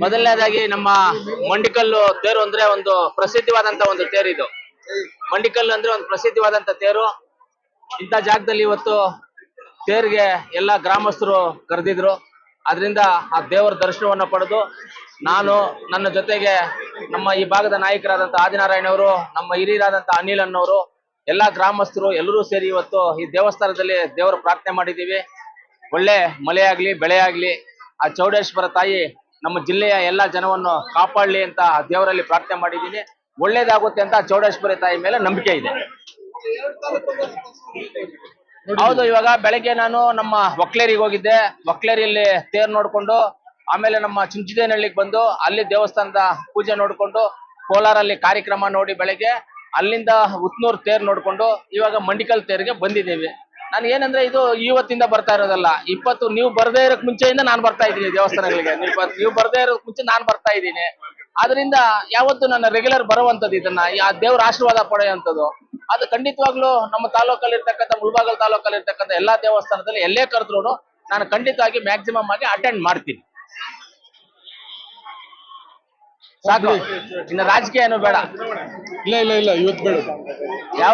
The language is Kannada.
ಮೊದಲನೇದಾಗಿ ನಮ್ಮ ಮಂಡಿಕಲ್ಲು ತೇರು ಅಂದ್ರೆ ಒಂದು ಪ್ರಸಿದ್ಧವಾದಂತ ಒಂದು ತೇರು ಇದು. ಮಂಡಿಕಲ್ಲು ಅಂದ್ರೆ ಒಂದು ಪ್ರಸಿದ್ಧವಾದಂತ ತೇರು. ಇಂಥ ಜಾಗದಲ್ಲಿ ಇವತ್ತು ತೇರಿಗೆ ಎಲ್ಲ ಗ್ರಾಮಸ್ಥರು ಕರೆದಿದ್ರು. ಅದರಿಂದ ಆ ದೇವರ ದರ್ಶನವನ್ನ ಪಡೆದು ನಾನು ನನ್ನ ಜೊತೆಗೆ ನಮ್ಮ ಈ ಭಾಗದ ನಾಯಕರಾದಂತ ಆದಿನಾರಾಯಣ ಅವರು, ನಮ್ಮ ಹಿರಿಯರಾದಂತ ಅನಿಲ್ ಅನ್ನೋರು, ಎಲ್ಲಾ ಗ್ರಾಮಸ್ಥರು ಎಲ್ಲರೂ ಸೇರಿ ಇವತ್ತು ಈ ದೇವಸ್ಥಾನದಲ್ಲಿ ದೇವರ ಪ್ರಾರ್ಥನೆ ಮಾಡಿದ್ದೀವಿ. ಒಳ್ಳೆ ಮಳೆ ಆಗ್ಲಿ ಬೆಳೆ ಆಗ್ಲಿ ಆ ಚೌಡೇಶ್ವರ ತಾಯಿ ನಮ್ಮ ಜಿಲ್ಲೆಯ ಎಲ್ಲಾ ಜನವನ್ನು ಕಾಪಾಡ್ಲಿ ಅಂತ ಆ ದೇವರಲ್ಲಿ ಪ್ರಾರ್ಥನೆ ಮಾಡಿದ್ದೀನಿ. ಒಳ್ಳೇದಾಗುತ್ತೆ ಅಂತ ಚೌಡೇಶ್ವರಿ ತಾಯಿ ಮೇಲೆ ನಂಬಿಕೆ ಇದೆ. ಹೌದು, ಇವಾಗ ಬೆಳಗ್ಗೆ ನಾನು ನಮ್ಮ ಒಕ್ಲೇರಿಗೆ ಹೋಗಿದ್ದೆ. ಒಕ್ಲೇರಿಯಲ್ಲಿ ತೇರ್ ನೋಡ್ಕೊಂಡು, ಆಮೇಲೆ ನಮ್ಮ ಚುಂಚಿದೇನಹಳ್ಳಿಗೆ ಬಂದು, ಅಲ್ಲಿ ದೇವಸ್ಥಾನದ ಪೂಜೆ ನೋಡ್ಕೊಂಡು, ಕೋಲಾರಲ್ಲಿ ಕಾರ್ಯಕ್ರಮ ನೋಡಿ ಬೆಳಗ್ಗೆ, ಅಲ್ಲಿಂದ ಉತ್ನೂರ್ ತೇರ್ ನೋಡ್ಕೊಂಡು, ಇವಾಗ ಮಂಡಿಕಲ್ ತೇರ್ಗೆ ಬಂದಿದ್ದೀವಿ. ನಾನು ಏನಂದ್ರೆ ಇದು ಇವತ್ತಿಂದ ಬರ್ತಾ ಇರೋದಲ್ಲ. ಇಪ್ಪತ್ತು ನೀವು ಬರದೇ ಇರೋಕ್ ಮುಂಚೆಯಿಂದ ನಾನು ಬರ್ತಾ ಇದ್ದೀನಿ ದೇವಸ್ಥಾನಗಳಿಗೆ. ನೀವು ಬರದೇ ಇರೋಕ್ ಮುಂಚೆ ನಾನು ಬರ್ತಾ ಇದ್ದೀನಿ. ಆದ್ರಿಂದ ಯಾವತ್ತು ನನ್ನ ರೆಗ್ಯುಲರ್ ಬರುವಂತದ್ದು ಇದನ್ನ ಆ ದೇವ್ರ ಆಶೀರ್ವಾದ ಪಡೆಯುವಂಥದ್ದು. ಅದು ಖಂಡಿತವಾಗ್ಲೂ ನಮ್ಮ ತಾಲೂಕಲ್ಲಿ ಇರ್ತಕ್ಕಂಥ ಮುಳಬಾಗಲ್ ತಾಲೂಕಲ್ಲಿ ಇರ್ತಕ್ಕಂಥ ಎಲ್ಲಾ ದೇವಸ್ಥಾನದಲ್ಲಿ ಎಲ್ಲೇ ಕರೆದ್ರು ನಾನು ಖಂಡಿತವಾಗಿ ಮ್ಯಾಕ್ಸಿಮಮ್ ಆಗಿ ಅಟೆಂಡ್ ಮಾಡ್ತೀನಿ. ಸಾಕು. ಇನ್ನು ರಾಜಕೀಯ ಏನು ಬೇಡ. ಇಲ್ಲ ಇಲ್ಲ ಇಲ್ಲ ಇವತ್ತು ಬೇಡ. ಯಾವ